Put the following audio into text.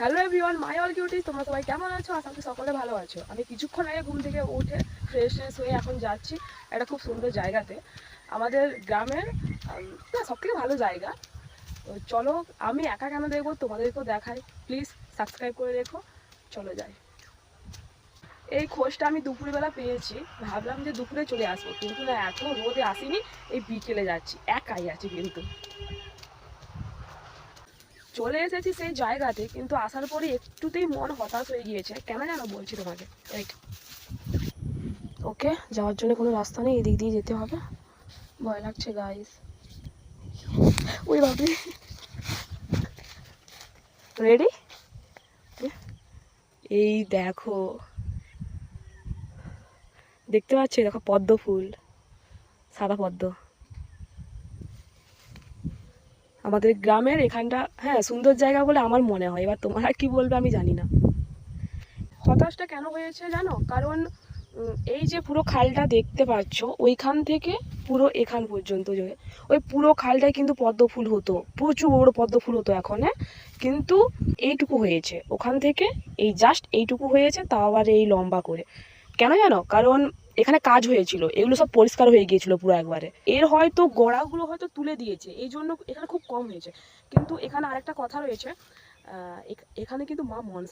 Hello everyone my all cutie তোমরা সবাই কেমন আছো? আশা করি সকলে ভালো আছো। আমি কিছুক্ষণ আগে ঘুম থেকে উঠে ফ্রেশ ফ্রেশ হয়ে এখন যাচ্ছি একটা খুব সুন্দর জায়গাতে। আমাদের গ্রামের না সব থেকে ভালো জায়গা। তো চলো, আমি একা কেন দেখব? তোমাদেরকেও দেখাই। প্লিজ সাবস্ক্রাইব করে রেখো। চলো যাই। এই খোঁজটা আমি দুপুরবেলা পেয়েছি। ভাবলাম যে দুপুরে চলে আসব, কিন্তু না এত রোদে আসিনি, এই বিকেলে যাচ্ছি। একাই আছি কিন্তু। চলে এসেছি সেই জায়গাতে, কিন্তু আসার পরে একটুতেই মন হতাশ হয়ে গিয়েছে। কেন জানো বলছি তোমাকে? রাইট ওকে যাওয়ার জন্য কোনো রাস্তা নেই, এদিক দিয়ে যেতে হবে। ভয় লাগছে গাইস ওই বাবু রেডি এই দেখো। দেখতে পাচ্ছি? দেখো পদ্ম ফুল, সাদা পদ্ম। আমাদের গ্রামের এখানটা হ্যাঁ সুন্দর জায়গা বলে আমার মনে হয়। এবার তোমরা কি বলবে আমি জানি না। হতাশটা কেন হয়েছে জানো? কারণ এই যে পুরো খালটা দেখতে পাচ্ছ, ওইখান থেকে পুরো এখান পর্যন্ত যে, ওই পুরো খালটায় কিন্তু পদ্ম ফুল হতো। প্রচুর বড় পদ্ম ফুল হতো এখন হ্যাঁ? কিন্তু এইটুকু হয়েছে। ওখান থেকে এই জাস্ট এইটুকু হয়েছে, তাও আবার এই লম্বা করে। কেন জানো? কারণ এখানে কাজ হয়েছিল, এগুলো সব পরিষ্কার হয়ে গিয়েছিল পুরো একবারে। এর হয়তো গোড়াগুলো হয়তো তুলে দিয়েছে, এই জন্য এখানে খুব কম হয়েছে। কিন্তু এখানে আরেকটা কথা রয়েছে এখানে কিন্তু মা মনসা